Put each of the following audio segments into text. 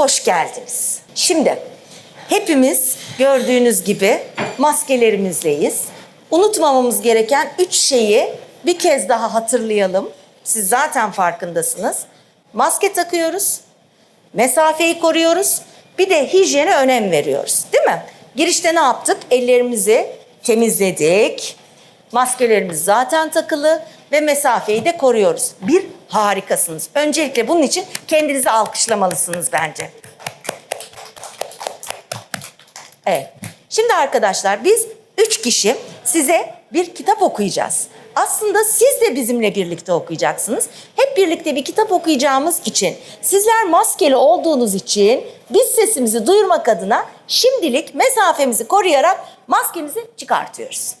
hoş geldiniz. Şimdi hepimiz gördüğünüz gibi maskelerimizleyiz. Unutmamamız gereken üç şeyi bir kez daha hatırlayalım. Siz zaten farkındasınız. Maske takıyoruz, mesafeyi koruyoruz, bir de hijyene önem veriyoruz değil mi? Girişte ne yaptık? Ellerimizi temizledik. Maskelerimiz zaten takılı ve mesafeyi de koruyoruz. Bir harikasınız. Öncelikle bunun için kendinizi alkışlamalısınız bence. Evet. Şimdi arkadaşlar biz üç kişi size bir kitap okuyacağız. Aslında siz de bizimle birlikte okuyacaksınız. Hep birlikte bir kitap okuyacağımız için, sizler maskeli olduğunuz için biz sesimizi duyurmak adına şimdilik mesafemizi koruyarak maskemizi çıkartıyoruz.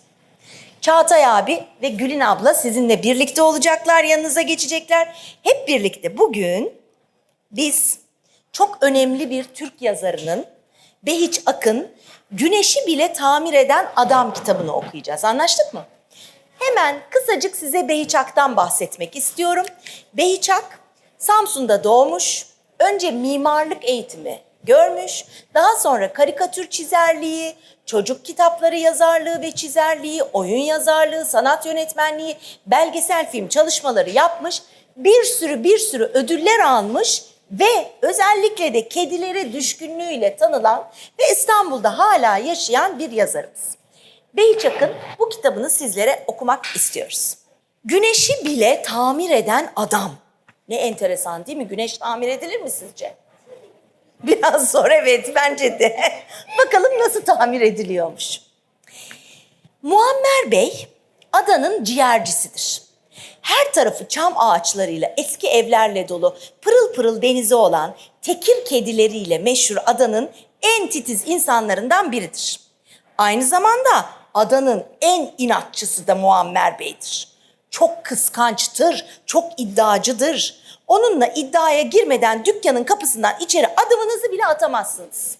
Çağatay abi ve Gülün abla sizinle birlikte olacaklar, yanınıza geçecekler. Hep birlikte bugün biz çok önemli bir Türk yazarının Behiç Akın Güneşi bile tamir eden adam kitabını okuyacağız. Anlaştık mı? Hemen kısacık size Behiç Ak'tan bahsetmek istiyorum. Behiç Ak Samsun'da doğmuş. Önce mimarlık eğitimi görmüş. Daha sonra karikatür çizerliği, çocuk kitapları yazarlığı ve çizerliği, oyun yazarlığı, sanat yönetmenliği, belgesel film çalışmaları yapmış. Bir sürü bir sürü ödüller almış ve özellikle de kedilere düşkünlüğüyle tanılan ve İstanbul'da hala yaşayan bir yazarımız. Behiç Akın bu kitabını sizlere okumak istiyoruz. Güneşi bile tamir eden adam. Ne enteresan değil mi? Güneş tamir edilir mi sizce? Biraz zor evet bence de. Bakalım nasıl tamir ediliyormuş. Muammer Bey adanın ciğercisidir. Her tarafı çam ağaçlarıyla, eski evlerle dolu, pırıl pırıl denizi olan tekir kedileriyle meşhur adanın en titiz insanlarından biridir. Aynı zamanda adanın en inatçısı da Muammer Bey'dir. Çok kıskançtır, çok iddiacıdır. Onunla iddiaya girmeden dükkanın kapısından içeri adımınızı bile atamazsınız.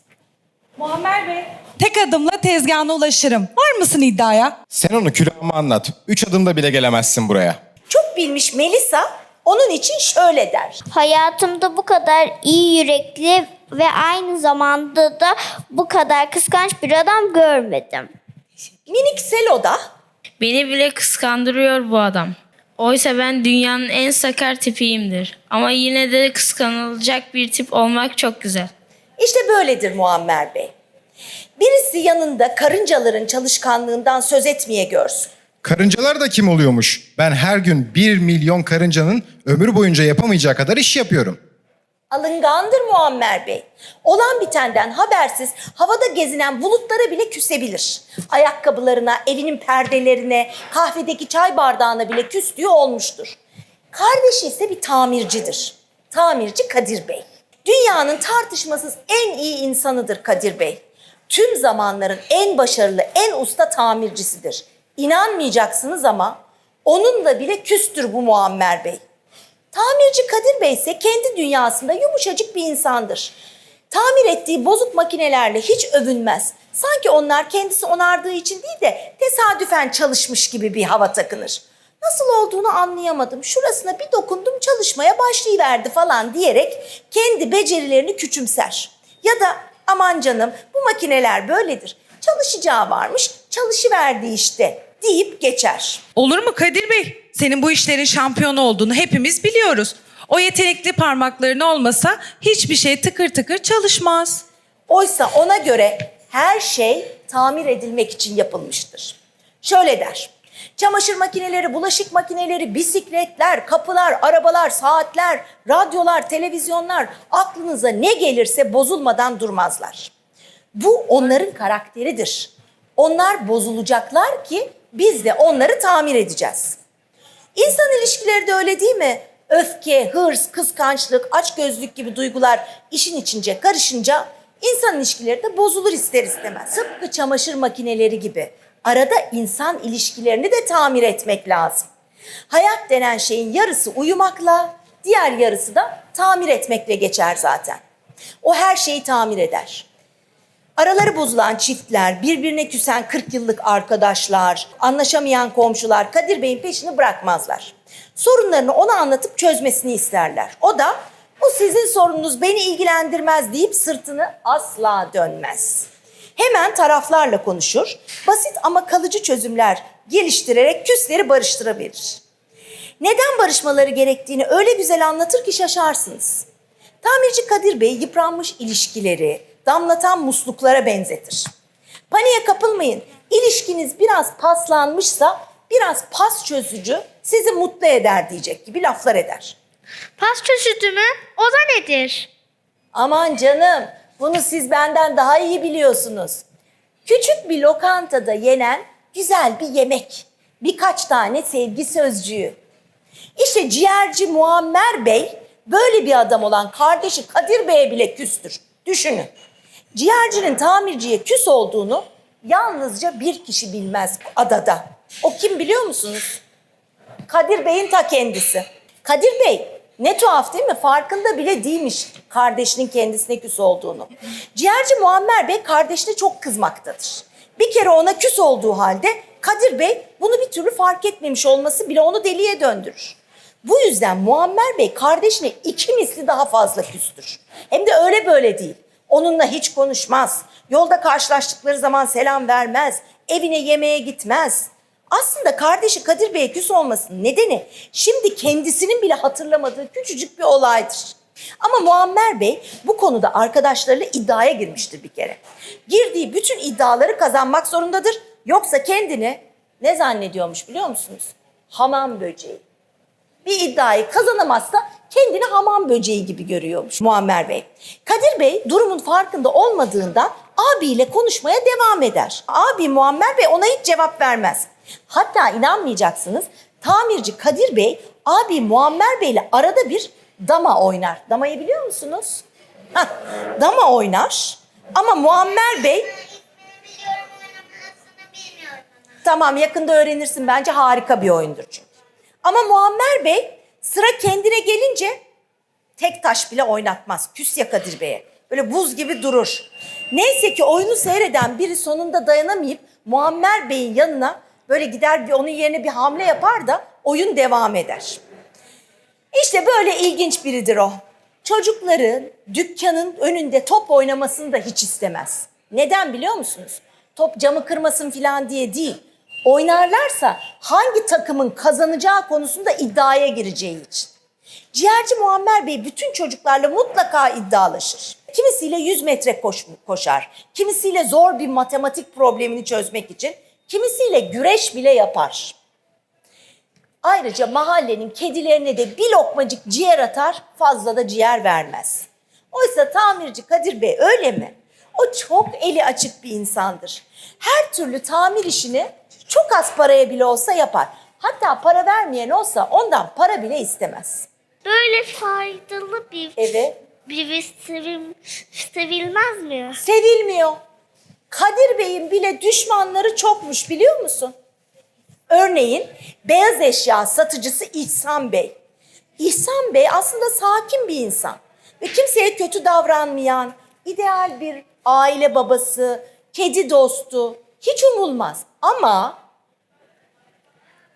Muammer Bey. Tek adımla tezgahına ulaşırım. Var mısın iddiaya? Sen onu külahıma anlat. Üç adımda bile gelemezsin buraya. Çok bilmiş Melisa onun için şöyle der. Hayatımda bu kadar iyi yürekli ve aynı zamanda da bu kadar kıskanç bir adam görmedim. Minik Selo da Beni bile kıskandırıyor bu adam. Oysa ben dünyanın en sakar tipiyimdir. Ama yine de kıskanılacak bir tip olmak çok güzel. işte böyledir Muammer Bey. Birisi yanında karıncaların çalışkanlığından söz etmeye görsün. Karıncalar da kim oluyormuş? Ben her gün bir milyon karıncanın ömür boyunca yapamayacağı kadar iş yapıyorum. Alıngandır Muammer Bey. Olan bitenden habersiz havada gezinen bulutlara bile küsebilir. Ayakkabılarına, evinin perdelerine, kahvedeki çay bardağına bile küstüğü olmuştur. Kardeşi ise bir tamircidir. Tamirci Kadir Bey. Dünyanın tartışmasız en iyi insanıdır Kadir Bey. Tüm zamanların en başarılı, en usta tamircisidir. İnanmayacaksınız ama onunla bile küstür bu Muammer Bey. Tamirci Kadir Bey ise kendi dünyasında yumuşacık bir insandır. Tamir ettiği bozuk makinelerle hiç övünmez. Sanki onlar kendisi onardığı için değil de tesadüfen çalışmış gibi bir hava takınır. Nasıl olduğunu anlayamadım. Şurasına bir dokundum çalışmaya başlayıverdi falan diyerek kendi becerilerini küçümser. Ya da aman canım bu makineler böyledir. Çalışacağı varmış çalışıverdi işte deyip geçer. Olur mu Kadir Bey? Senin bu işlerin şampiyonu olduğunu hepimiz biliyoruz. O yetenekli parmakların olmasa hiçbir şey tıkır tıkır çalışmaz. Oysa ona göre her şey tamir edilmek için yapılmıştır. Şöyle der. Çamaşır makineleri, bulaşık makineleri, bisikletler, kapılar, arabalar, saatler, radyolar, televizyonlar aklınıza ne gelirse bozulmadan durmazlar. Bu onların karakteridir. Onlar bozulacaklar ki biz de onları tamir edeceğiz. İnsan ilişkileri de öyle değil mi? Öfke, hırs, kıskançlık, açgözlük gibi duygular işin içince karışınca insan ilişkileri de bozulur ister istemez. Tıpkı çamaşır makineleri gibi. Arada insan ilişkilerini de tamir etmek lazım. Hayat denen şeyin yarısı uyumakla, diğer yarısı da tamir etmekle geçer zaten. O her şeyi tamir eder. Araları bozulan çiftler, birbirine küsen 40 yıllık arkadaşlar, anlaşamayan komşular Kadir Bey'in peşini bırakmazlar. Sorunlarını ona anlatıp çözmesini isterler. O da Bu sizin sorununuz beni ilgilendirmez deyip sırtını asla dönmez. Hemen taraflarla konuşur, basit ama kalıcı çözümler geliştirerek küsleri barıştırabilir. Neden barışmaları gerektiğini öyle güzel anlatır ki şaşarsınız. Tamirci Kadir Bey yıpranmış ilişkileri damlatan musluklara benzetir. Paniğe kapılmayın. İlişkiniz biraz paslanmışsa biraz pas çözücü sizi mutlu eder diyecek gibi laflar eder. Pas çözüdü mü? O da nedir? Aman canım, bunu siz benden daha iyi biliyorsunuz. Küçük bir lokantada yenen güzel bir yemek. Birkaç tane sevgi sözcüğü. İşte ciğerci Muammer Bey böyle bir adam olan kardeşi Kadir Bey'e bile küstür. Düşünün. Ciğercinin tamirciye küs olduğunu yalnızca bir kişi bilmez adada. O kim biliyor musunuz? Kadir Bey'in ta kendisi. Kadir Bey ne tuhaf değil mi? Farkında bile değilmiş kardeşinin kendisine küs olduğunu. Ciğerci Muammer Bey kardeşine çok kızmaktadır. Bir kere ona küs olduğu halde Kadir Bey bunu bir türlü fark etmemiş olması bile onu deliye döndürür. Bu yüzden Muammer Bey kardeşine iki misli daha fazla küstür. Hem de öyle böyle değil. Onunla hiç konuşmaz. Yolda karşılaştıkları zaman selam vermez. Evine yemeğe gitmez. Aslında kardeşi Kadir Bey'e küs olmasının nedeni şimdi kendisinin bile hatırlamadığı küçücük bir olaydır. Ama Muammer Bey bu konuda arkadaşlarıyla iddiaya girmiştir bir kere. Girdiği bütün iddiaları kazanmak zorundadır. Yoksa kendini ne zannediyormuş biliyor musunuz? Hamam böceği. Bir iddiayı kazanamazsa kendini hamam böceği gibi görüyormuş Muammer Bey. Kadir Bey durumun farkında olmadığından abiyle konuşmaya devam eder. Abi Muammer Bey ona hiç cevap vermez. Hatta inanmayacaksınız tamirci Kadir Bey abi Muammer Bey ile arada bir dama oynar. Damayı biliyor musunuz? Hah, dama oynar ama Muammer Bey Tamam yakında öğrenirsin bence harika bir oyundur çünkü. Ama Muammer Bey sıra kendine gelince tek taş bile oynatmaz. Küs ya Kadir Bey'e. Böyle buz gibi durur. Neyse ki oyunu seyreden biri sonunda dayanamayıp Muammer Bey'in yanına böyle gider bir onun yerine bir hamle yapar da oyun devam eder. İşte böyle ilginç biridir o. Çocukların dükkanın önünde top oynamasını da hiç istemez. Neden biliyor musunuz? Top camı kırmasın falan diye değil. Oynarlarsa hangi takımın kazanacağı konusunda iddiaya gireceği için. Ciğerci Muammer Bey bütün çocuklarla mutlaka iddialaşır. Kimisiyle 100 metre koş, koşar, kimisiyle zor bir matematik problemini çözmek için, kimisiyle güreş bile yapar. Ayrıca mahallenin kedilerine de bir lokmacık ciğer atar, fazla da ciğer vermez. Oysa tamirci Kadir Bey öyle mi? O çok eli açık bir insandır. Her türlü tamir işini çok az paraya bile olsa yapar. Hatta para vermeyen olsa ondan para bile istemez. Böyle faydalı bir Evet. biri sevil, sevilmez mi? Sevilmiyor. Kadir Bey'in bile düşmanları çokmuş biliyor musun? Örneğin beyaz eşya satıcısı İhsan Bey. İhsan Bey aslında sakin bir insan ve kimseye kötü davranmayan, ideal bir aile babası, kedi dostu, hiç umulmaz. Ama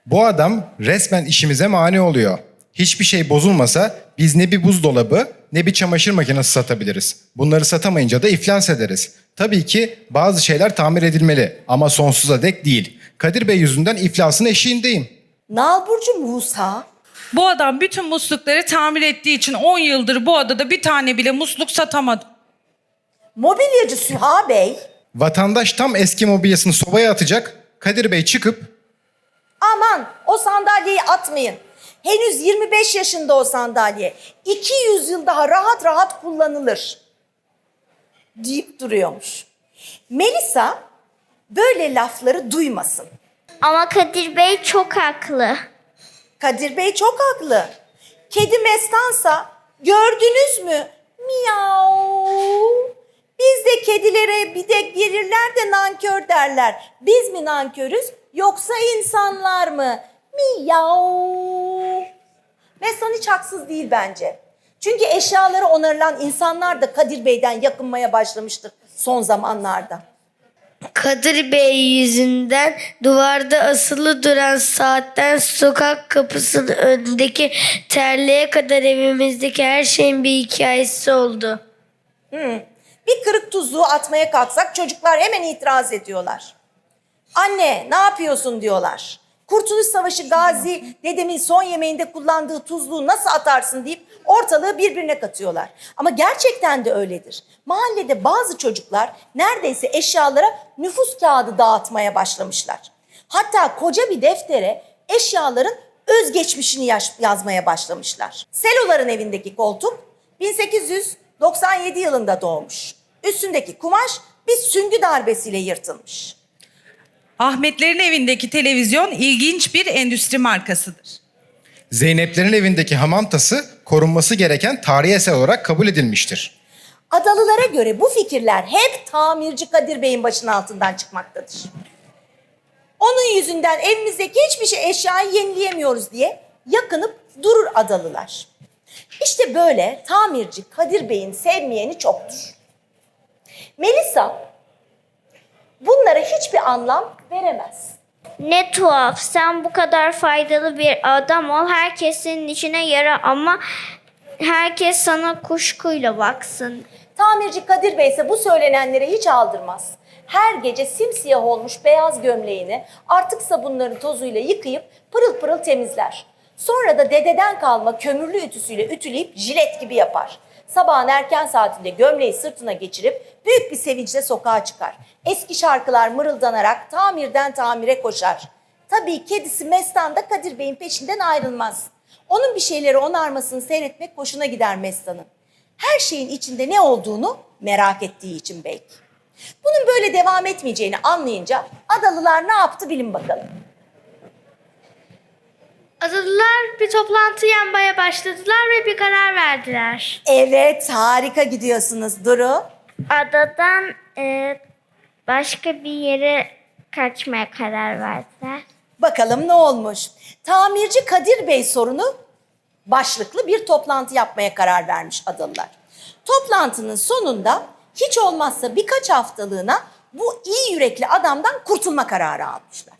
Bu adam resmen işimize mani oluyor. Hiçbir şey bozulmasa biz ne bir buzdolabı ne bir çamaşır makinesi satabiliriz. Bunları satamayınca da iflas ederiz. Tabii ki bazı şeyler tamir edilmeli ama sonsuza dek değil. Kadir Bey yüzünden iflasın eşiğindeyim. Nalburcu Musa Bu adam bütün muslukları tamir ettiği için 10 yıldır bu adada bir tane bile musluk satamadı. mobilyacı Süha Bey Vatandaş tam eski mobilyasını sobaya atacak. Kadir Bey çıkıp Aman o sandalyeyi atmayın. Henüz 25 yaşında o sandalye. 200 yıl daha rahat rahat kullanılır. Deyip duruyormuş. Melisa böyle lafları duymasın. Ama Kadir Bey çok haklı. Kadir Bey çok haklı. Kedi mestansa gördünüz mü? Miyav. Biz de kedilere bir de gelirler de nankör derler. Biz mi nankörüz yoksa insanlar mı? Miyav. Mestan hiç haksız değil bence. Çünkü eşyaları onarılan insanlar da Kadir Bey'den yakınmaya başlamıştır son zamanlarda. Kadir Bey yüzünden duvarda asılı duran saatten sokak kapısının önündeki terliğe kadar evimizdeki her şeyin bir hikayesi oldu. Bir kırık tuzluğu atmaya kalksak çocuklar hemen itiraz ediyorlar. Anne ne yapıyorsun diyorlar. Kurtuluş Savaşı Gazi dedemin son yemeğinde kullandığı tuzluğu nasıl atarsın deyip ortalığı birbirine katıyorlar. Ama gerçekten de öyledir. Mahallede bazı çocuklar neredeyse eşyalara nüfus kağıdı dağıtmaya başlamışlar. Hatta koca bir deftere eşyaların özgeçmişini yazmaya başlamışlar. Seloların evindeki koltuk 1897 yılında doğmuş. Üstündeki kumaş bir süngü darbesiyle yırtılmış. Ahmetlerin evindeki televizyon ilginç bir endüstri markasıdır. Zeyneplerin evindeki hamam tası korunması gereken tarihi eser olarak kabul edilmiştir. Adalılara göre bu fikirler hep tamirci Kadir Bey'in başının altından çıkmaktadır. Onun yüzünden evimizdeki hiçbir şey eşyayı yenileyemiyoruz diye yakınıp durur adalılar. İşte böyle tamirci Kadir Bey'in sevmeyeni çoktur. Melisa bunlara hiçbir anlam veremez. Ne tuhaf. Sen bu kadar faydalı bir adam ol. Herkes senin içine yara ama herkes sana kuşkuyla baksın. Tamirci Kadir Bey ise bu söylenenlere hiç aldırmaz. Her gece simsiyah olmuş beyaz gömleğini artık sabunların tozuyla yıkayıp pırıl pırıl temizler. Sonra da dededen kalma kömürlü ütüsüyle ütüleyip jilet gibi yapar. Sabahın erken saatinde gömleği sırtına geçirip büyük bir sevinçle sokağa çıkar. Eski şarkılar mırıldanarak tamirden tamire koşar. Tabii kedisi Mestan da Kadir Bey'in peşinden ayrılmaz. Onun bir şeyleri onarmasını seyretmek hoşuna gider Mestan'ın her şeyin içinde ne olduğunu merak ettiği için belki. Bunun böyle devam etmeyeceğini anlayınca Adalılar ne yaptı bilin bakalım. Adalılar bir toplantı yapmaya başladılar ve bir karar verdiler. Evet harika gidiyorsunuz Duru. Adadan e, başka bir yere kaçmaya karar verdiler. Bakalım ne olmuş. Tamirci Kadir Bey sorunu başlıklı bir toplantı yapmaya karar vermiş Adalılar. Toplantının sonunda hiç olmazsa birkaç haftalığına bu iyi yürekli adamdan kurtulma kararı almışlar.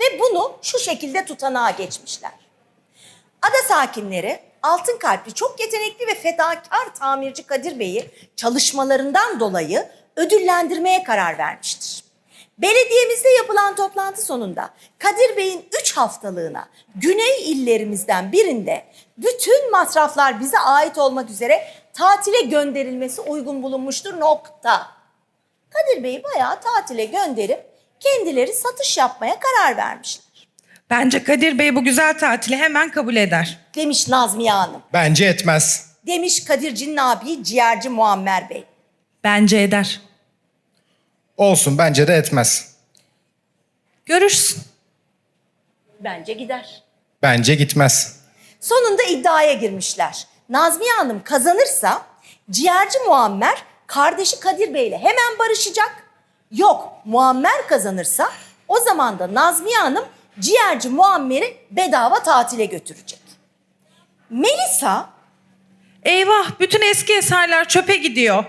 Ve bunu şu şekilde tutanağa geçmişler. Ada sakinleri altın kalpli, çok yetenekli ve fedakar tamirci Kadir Bey'i çalışmalarından dolayı ödüllendirmeye karar vermiştir. Belediyemizde yapılan toplantı sonunda Kadir Bey'in 3 haftalığına güney illerimizden birinde bütün masraflar bize ait olmak üzere tatile gönderilmesi uygun bulunmuştur nokta. Kadir Bey'i bayağı tatile gönderip kendileri satış yapmaya karar vermişler. Bence Kadir Bey bu güzel tatili hemen kabul eder. Demiş Nazmiye Hanım. Bence etmez. Demiş Kadirci'nin abi ciğerci Muammer Bey. Bence eder. Olsun bence de etmez. Görürsün. Bence gider. Bence gitmez. Sonunda iddiaya girmişler. Nazmiye Hanım kazanırsa ciğerci Muammer kardeşi Kadir Bey ile hemen barışacak. Yok Muammer kazanırsa o zaman da Nazmiye Hanım ciğerci Muammer'i bedava tatile götürecek. Melisa Eyvah bütün eski eserler çöpe gidiyor.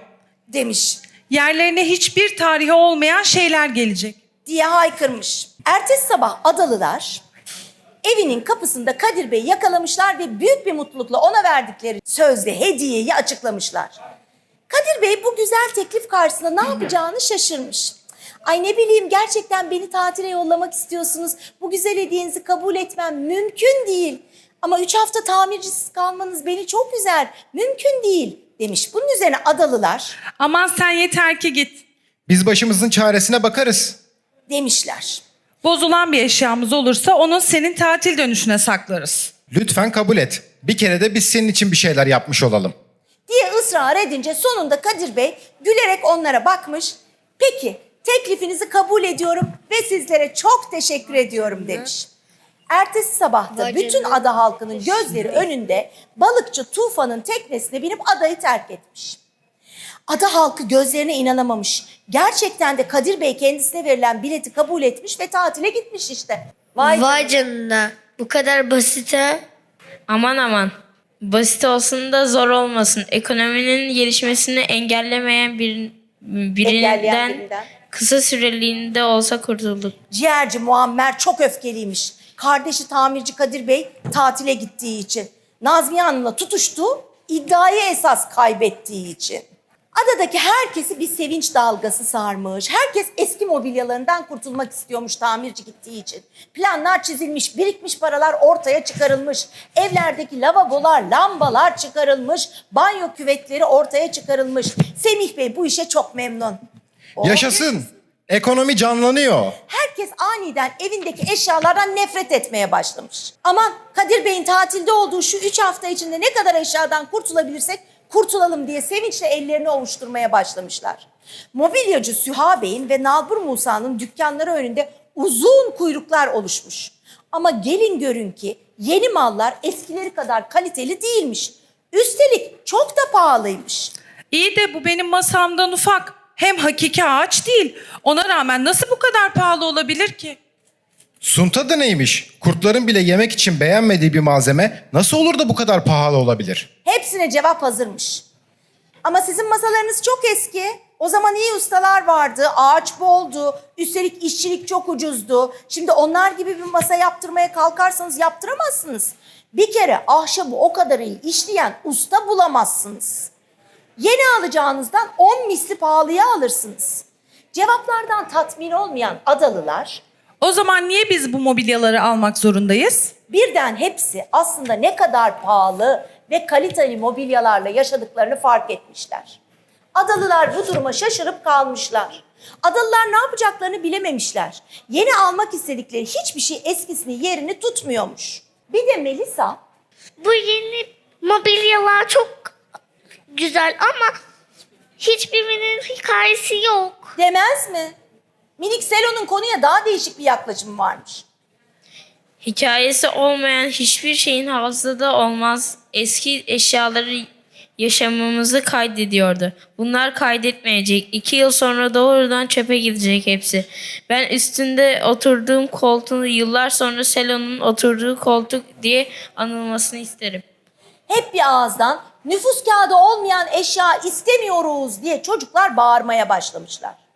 demiş Yerlerine hiçbir tarihi olmayan şeyler gelecek. diye haykırmış. Ertesi sabah Adalılar evinin kapısında Kadir Bey'i yakalamışlar ve büyük bir mutlulukla ona verdikleri sözde hediyeyi açıklamışlar. Kadir Bey bu güzel teklif karşısında ne yapacağını şaşırmış. Ay ne bileyim gerçekten beni tatile yollamak istiyorsunuz. Bu güzel hediyenizi kabul etmem mümkün değil. Ama üç hafta tamircisiz kalmanız beni çok üzer. Mümkün değil demiş. Bunun üzerine Adalılar Aman sen yeter ki git. Biz başımızın çaresine bakarız. demişler. Bozulan bir eşyamız olursa onu senin tatil dönüşüne saklarız. Lütfen kabul et. Bir kere de biz senin için bir şeyler yapmış olalım. Diye ısrar edince sonunda Kadir Bey gülerek onlara bakmış. Peki teklifinizi kabul ediyorum ve sizlere çok teşekkür ediyorum demiş. Ertesi sabahta bütün ada halkının gözleri önünde balıkçı Tufan'ın teknesine binip adayı terk etmiş. Ada halkı gözlerine inanamamış. Gerçekten de Kadir Bey kendisine verilen bileti kabul etmiş ve tatile gitmiş işte. Vay, Vay canına. Bu kadar basit ha? Aman aman. Basit olsun da zor olmasın. Ekonominin gelişmesini engellemeyen bir, birinden, Engelleyen birinden. kısa süreliğinde olsa kurtulduk. Ciğerci Muammer çok öfkeliymiş. Kardeşi tamirci Kadir Bey tatile gittiği için. Nazmiye Hanım'la tutuştu, iddiayı esas kaybettiği için. Adadaki herkesi bir sevinç dalgası sarmış. Herkes eski mobilyalarından kurtulmak istiyormuş tamirci gittiği için. Planlar çizilmiş, birikmiş paralar ortaya çıkarılmış. Evlerdeki lavabolar, lambalar çıkarılmış. Banyo küvetleri ortaya çıkarılmış. Semih Bey bu işe çok memnun. Oh, Yaşasın. Ekonomi canlanıyor. Herkes aniden evindeki eşyalardan nefret etmeye başlamış. Aman Kadir Bey'in tatilde olduğu şu üç hafta içinde ne kadar eşyadan kurtulabilirsek kurtulalım diye sevinçle ellerini ovuşturmaya başlamışlar. Mobilyacı Süha Bey'in ve Nalbur Musa'nın dükkanları önünde uzun kuyruklar oluşmuş. Ama gelin görün ki yeni mallar eskileri kadar kaliteli değilmiş. Üstelik çok da pahalıymış. İyi de bu benim masamdan ufak. Hem hakiki ağaç değil. Ona rağmen nasıl bu kadar pahalı olabilir ki? Sunta da neymiş? Kurtların bile yemek için beğenmediği bir malzeme nasıl olur da bu kadar pahalı olabilir? Hepsine cevap hazırmış. Ama sizin masalarınız çok eski. O zaman iyi ustalar vardı, ağaç boldu, üstelik işçilik çok ucuzdu. Şimdi onlar gibi bir masa yaptırmaya kalkarsanız yaptıramazsınız. Bir kere ahşabı o kadar iyi işleyen usta bulamazsınız. Yeni alacağınızdan 10 misli pahalıya alırsınız. Cevaplardan tatmin olmayan adalılar O zaman niye biz bu mobilyaları almak zorundayız? birden hepsi aslında ne kadar pahalı ve kaliteli mobilyalarla yaşadıklarını fark etmişler. Adalılar bu duruma şaşırıp kalmışlar. Adalılar ne yapacaklarını bilememişler. Yeni almak istedikleri hiçbir şey eskisini yerini tutmuyormuş. Bir de Melisa Bu yeni mobilyalar çok güzel ama hiçbirinin hikayesi yok. demez mi? Minik Selo'nun konuya daha değişik bir yaklaşımı varmış. Hikayesi olmayan hiçbir şeyin hafızada olmaz. Eski eşyaları yaşamımızı kaydediyordu. Bunlar kaydetmeyecek. İki yıl sonra doğrudan çöpe gidecek hepsi. Ben üstünde oturduğum koltuğun yıllar sonra Selo'nun oturduğu koltuk diye anılmasını isterim. Hep bir ağızdan nüfus kağıdı olmayan eşya istemiyoruz diye çocuklar bağırmaya başlamışlar.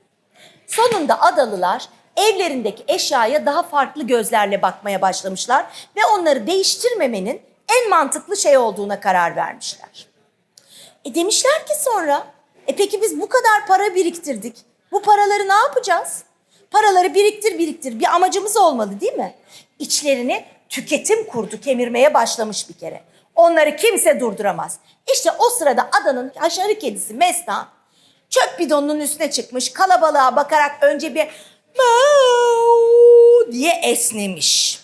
Sonunda adalılar evlerindeki eşyaya daha farklı gözlerle bakmaya başlamışlar ve onları değiştirmemenin en mantıklı şey olduğuna karar vermişler. E demişler ki sonra, e peki biz bu kadar para biriktirdik. Bu paraları ne yapacağız? Paraları biriktir biriktir bir amacımız olmalı değil mi? İçlerini tüketim kurdu kemirmeye başlamış bir kere. Onları kimse durduramaz. İşte o sırada adanın haşarı kedisi Mesna çöp bidonunun üstüne çıkmış kalabalığa bakarak önce bir diye esnemiş.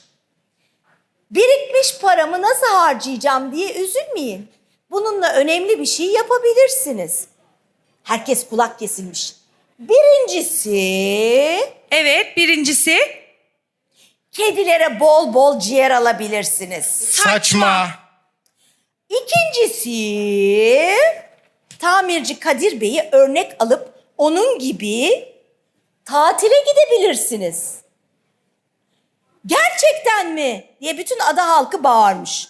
Birikmiş paramı nasıl harcayacağım diye üzülmeyin. Bununla önemli bir şey yapabilirsiniz. Herkes kulak kesilmiş. Birincisi Evet birincisi kedilere bol bol ciğer alabilirsiniz. Saçma. İkincisi tamirci Kadir Bey'i örnek alıp onun gibi tatile gidebilirsiniz. Gerçekten mi? diye bütün ada halkı bağırmış.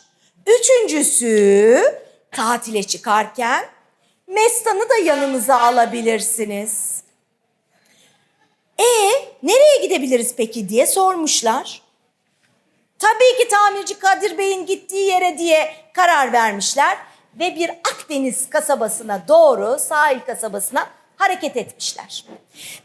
Üçüncüsü tatile çıkarken Mestan'ı da yanınıza alabilirsiniz. E nereye gidebiliriz peki diye sormuşlar. Tabii ki tamirci Kadir Bey'in gittiği yere diye karar vermişler ve bir Akdeniz kasabasına doğru sahil kasabasına hareket etmişler.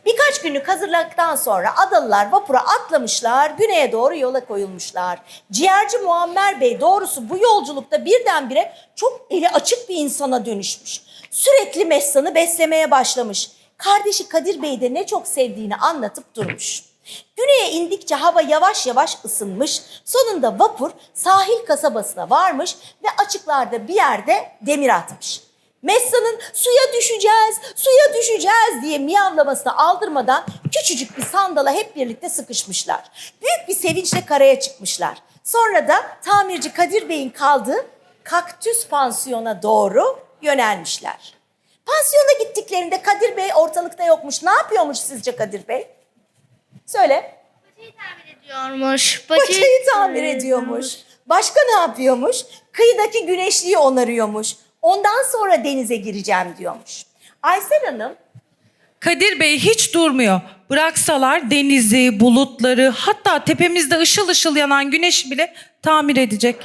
Birkaç günlük hazırlıktan sonra adalılar vapura atlamışlar, güneye doğru yola koyulmuşlar. Ciğerci Muammer Bey doğrusu bu yolculukta birdenbire çok eli açık bir insana dönüşmüş. Sürekli Messan'ı beslemeye başlamış. Kardeşi Kadir Bey de ne çok sevdiğini anlatıp durmuş. Güneye indikçe hava yavaş yavaş ısınmış. Sonunda vapur sahil kasabasına varmış ve açıklarda bir yerde demir atmış. Messa'nın suya düşeceğiz, suya düşeceğiz diye miyavlamasına aldırmadan küçücük bir sandala hep birlikte sıkışmışlar. Büyük bir sevinçle karaya çıkmışlar. Sonra da tamirci Kadir Bey'in kaldığı kaktüs pansiyona doğru yönelmişler. Pansiyona gittiklerinde Kadir Bey ortalıkta yokmuş. Ne yapıyormuş sizce Kadir Bey? Söyle. Diyormuş. Bacayı tamir ediyormuş. Başka ne yapıyormuş? Kıyıdaki güneşliği onarıyormuş. Ondan sonra denize gireceğim diyormuş. Aysel Hanım Kadir Bey hiç durmuyor. Bıraksalar denizi, bulutları hatta tepemizde ışıl ışıl yanan güneşi bile tamir edecek.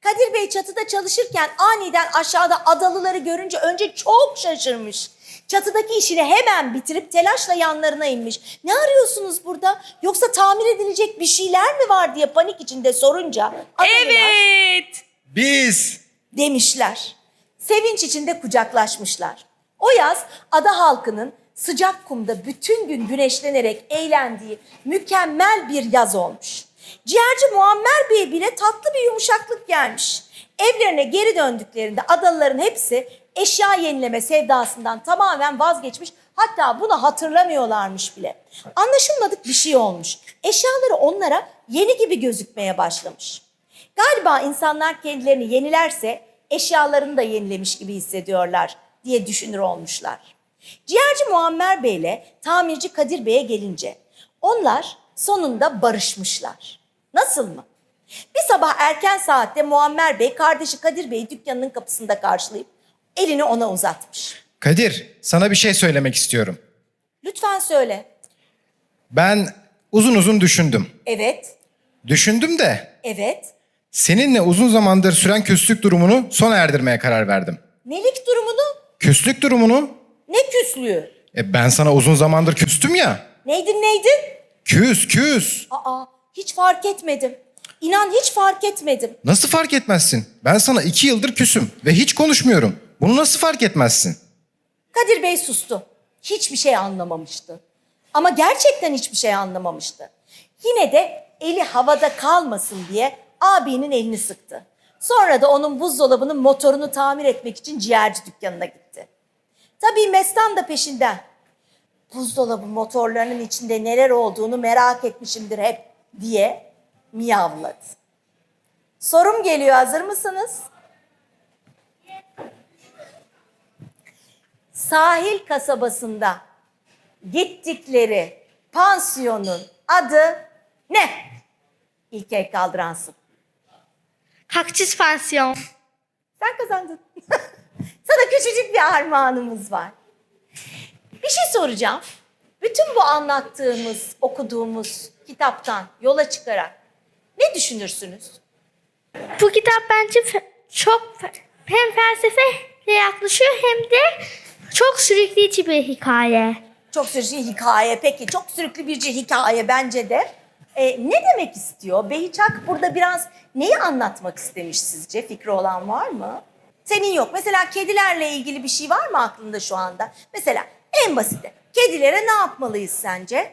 Kadir Bey çatıda çalışırken aniden aşağıda adalıları görünce önce çok şaşırmış. Çatıdaki işini hemen bitirip telaşla yanlarına inmiş. Ne arıyorsunuz burada? Yoksa tamir edilecek bir şeyler mi var diye panik içinde sorunca Evet. Biz demişler. Sevinç içinde kucaklaşmışlar. O yaz ada halkının sıcak kumda bütün gün güneşlenerek eğlendiği mükemmel bir yaz olmuş. Ciğerci Muammer Bey bile tatlı bir yumuşaklık gelmiş. Evlerine geri döndüklerinde adalıların hepsi eşya yenileme sevdasından tamamen vazgeçmiş. Hatta bunu hatırlamıyorlarmış bile. Anlaşılmadık bir şey olmuş. Eşyaları onlara yeni gibi gözükmeye başlamış. Galiba insanlar kendilerini yenilerse eşyalarını da yenilemiş gibi hissediyorlar diye düşünür olmuşlar. Ciğerci Muammer Bey ile tamirci Kadir Bey'e gelince onlar sonunda barışmışlar. Nasıl mı? Bir sabah erken saatte Muammer Bey kardeşi Kadir Bey'i dükkanının kapısında karşılayıp elini ona uzatmış. Kadir sana bir şey söylemek istiyorum. Lütfen söyle. Ben uzun uzun düşündüm. Evet, Düşündüm de evet. seninle uzun zamandır süren küslük durumunu sona erdirmeye karar verdim. Nelik durumunu? Küslük durumunu? Ne küslüğü? E ben sana uzun zamandır küstüm ya. Neydin neydin? Küs küs. Aa, hiç fark etmedim. İnan hiç fark etmedim. Nasıl fark etmezsin? Ben sana iki yıldır küsüm ve hiç konuşmuyorum. Bunu nasıl fark etmezsin? Kadir Bey sustu. Hiçbir şey anlamamıştı. Ama gerçekten hiçbir şey anlamamıştı. Yine de eli havada kalmasın diye abinin elini sıktı. Sonra da onun buzdolabının motorunu tamir etmek için ciğerci dükkanına gitti. Tabii Mestan da peşinden. Buzdolabı motorlarının içinde neler olduğunu merak etmişimdir hep diye miyavladı. Sorum geliyor hazır mısınız? Sahil kasabasında gittikleri pansiyonun adı ne? İlk el kaldıransın. Kakçis pansiyon. Sen kazandın. Sana küçücük bir armağanımız var. Bir şey soracağım. Bütün bu anlattığımız, okuduğumuz kitaptan yola çıkarak ne düşünürsünüz? Bu kitap bence çok hem felsefeyle yaklaşıyor hem de çok sürükleyici bir hikaye. Çok sürüklü hikaye peki. Çok sürüklü bir hikaye bence de. Ee, ne demek istiyor? Behiçak burada biraz neyi anlatmak istemiş sizce? Fikri olan var mı? Senin yok. Mesela kedilerle ilgili bir şey var mı aklında şu anda? Mesela en basiti. Kedilere ne yapmalıyız sence?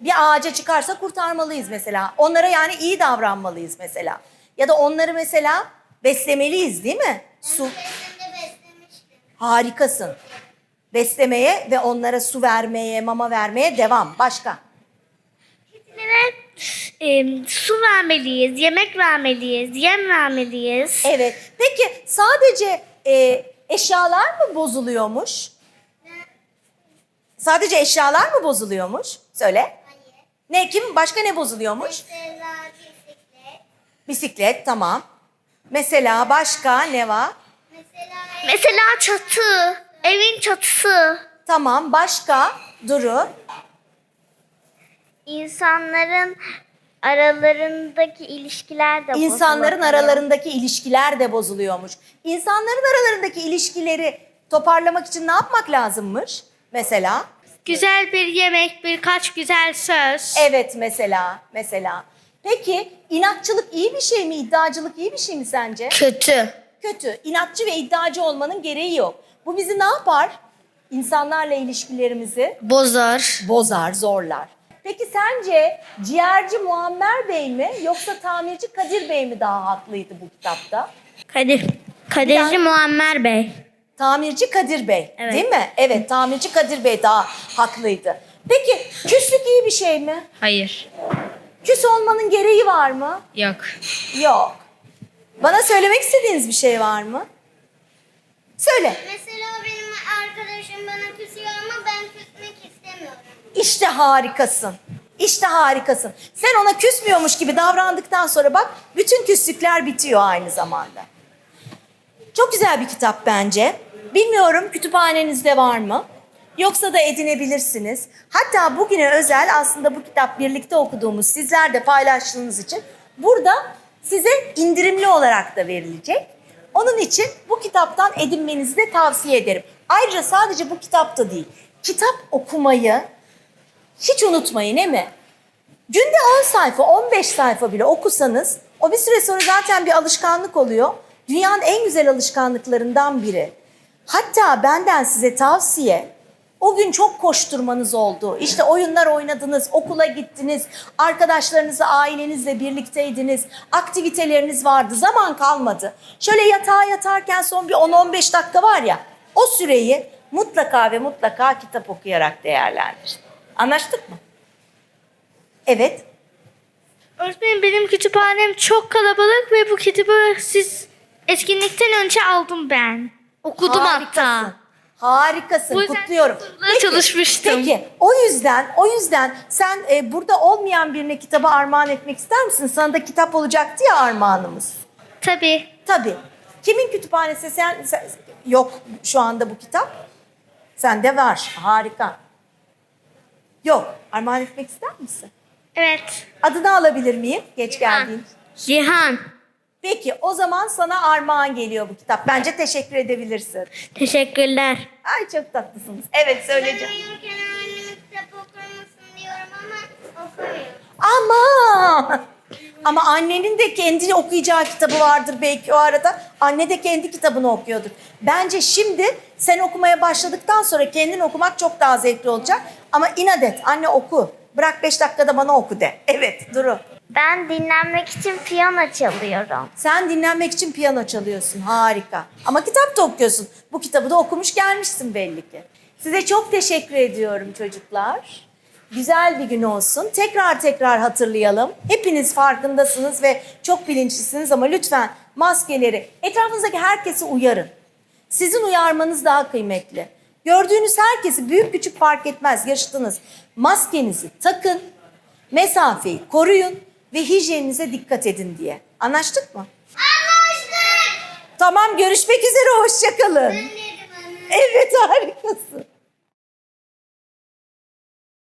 Bir ağaca çıkarsa kurtarmalıyız mesela. Onlara yani iyi davranmalıyız mesela. Ya da onları mesela beslemeliyiz değil mi? Su. Harikasın. Beslemeye ve onlara su vermeye, mama vermeye devam. Başka? Kedilere e, su vermeliyiz, yemek vermeliyiz, yem vermeliyiz. Evet. Peki sadece e, eşyalar mı bozuluyormuş? Sadece eşyalar mı bozuluyormuş? Söyle. Ne kim? Başka ne bozuluyormuş? Bisiklet tamam. Mesela başka ne var? Mesela çatı, evin çatısı. Tamam başka Duru. İnsanların aralarındaki ilişkiler de İnsanların aralarındaki ilişkiler de bozuluyormuş. İnsanların aralarındaki ilişkileri toparlamak için ne yapmak lazımmış? Mesela? Güzel bir yemek, birkaç güzel söz. Evet mesela, mesela. Peki inatçılık iyi bir şey mi? İddiacılık iyi bir şey mi sence? Kötü. Kötü. İnatçı ve iddiacı olmanın gereği yok. Bu bizi ne yapar? İnsanlarla ilişkilerimizi Bozar. bozar, zorlar. Peki sence ciğerci Muammer Bey mi yoksa tamirci Kadir Bey mi daha haklıydı bu kitapta? Kadir. Kadirci Muammer Bey. Tamirci Kadir Bey Evet. değil mi? Evet tamirci Kadir Bey daha haklıydı. Peki küslük iyi bir şey mi? Hayır. Küs olmanın gereği var mı? Yok. Yok. Bana söylemek istediğiniz bir şey var mı? Söyle. Mesela benim arkadaşım bana küsüyor ama ben küsmek istemiyorum. İşte harikasın. İşte harikasın. Sen ona küsmüyormuş gibi davrandıktan sonra bak bütün küslükler bitiyor aynı zamanda. Çok güzel bir kitap bence. Bilmiyorum kütüphanenizde var mı? Yoksa da edinebilirsiniz. Hatta bugüne özel aslında bu kitap birlikte okuduğumuz sizler de paylaştığınız için burada size indirimli olarak da verilecek. Onun için bu kitaptan edinmenizi de tavsiye ederim. Ayrıca sadece bu kitapta değil, kitap okumayı hiç unutmayın değil mi? Günde 10 sayfa, 15 sayfa bile okusanız o bir süre sonra zaten bir alışkanlık oluyor. Dünyanın en güzel alışkanlıklarından biri. Hatta benden size tavsiye o gün çok koşturmanız oldu. İşte oyunlar oynadınız, okula gittiniz, arkadaşlarınızla, ailenizle birlikteydiniz, aktiviteleriniz vardı, zaman kalmadı. Şöyle yatağa yatarken son bir 10-15 dakika var ya, o süreyi mutlaka ve mutlaka kitap okuyarak değerlendirin. Anlaştık mı? Evet. Öğretmenim benim kütüphanem çok kalabalık ve bu kitabı siz etkinlikten önce aldım ben. Okudum hatta. Harikasın. Bu yüzden Kutluyorum. kitaplara çalışmıştım. Peki. O yüzden o yüzden sen e, burada olmayan birine kitabı armağan etmek ister misin? Sana da kitap olacaktı ya armağanımız. Tabii. Tabii. Kimin kütüphanesi sen, sen- yok şu anda bu kitap? Sende var. Harika. Yok. Armağan etmek ister misin? Evet. Adını alabilir miyim? Geç geldiğin. Cihan. Peki o zaman sana armağan geliyor bu kitap. Bence teşekkür edebilirsin. Teşekkürler. Ay çok tatlısınız. Evet söyleyeceğim. Ben uyurken anneme kitap okur musun diyorum ama okumuyor. Ama ama annenin de kendi okuyacağı kitabı vardır belki o arada. Anne de kendi kitabını okuyordur. Bence şimdi sen okumaya başladıktan sonra kendin okumak çok daha zevkli olacak. Ama inat et anne oku. Bırak beş dakikada bana oku de. Evet Duru. Ben dinlenmek için piyano çalıyorum. Sen dinlenmek için piyano çalıyorsun. Harika. Ama kitap da okuyorsun. Bu kitabı da okumuş gelmişsin belli ki. Size çok teşekkür ediyorum çocuklar. Güzel bir gün olsun. Tekrar tekrar hatırlayalım. Hepiniz farkındasınız ve çok bilinçlisiniz ama lütfen maskeleri etrafınızdaki herkesi uyarın. Sizin uyarmanız daha kıymetli. Gördüğünüz herkesi büyük küçük fark etmez yaşıtınız. Maskenizi takın, mesafeyi koruyun ve hijyeninize dikkat edin diye. Anlaştık mı? Anlaştık. Tamam görüşmek üzere hoşçakalın. Evet harikasın.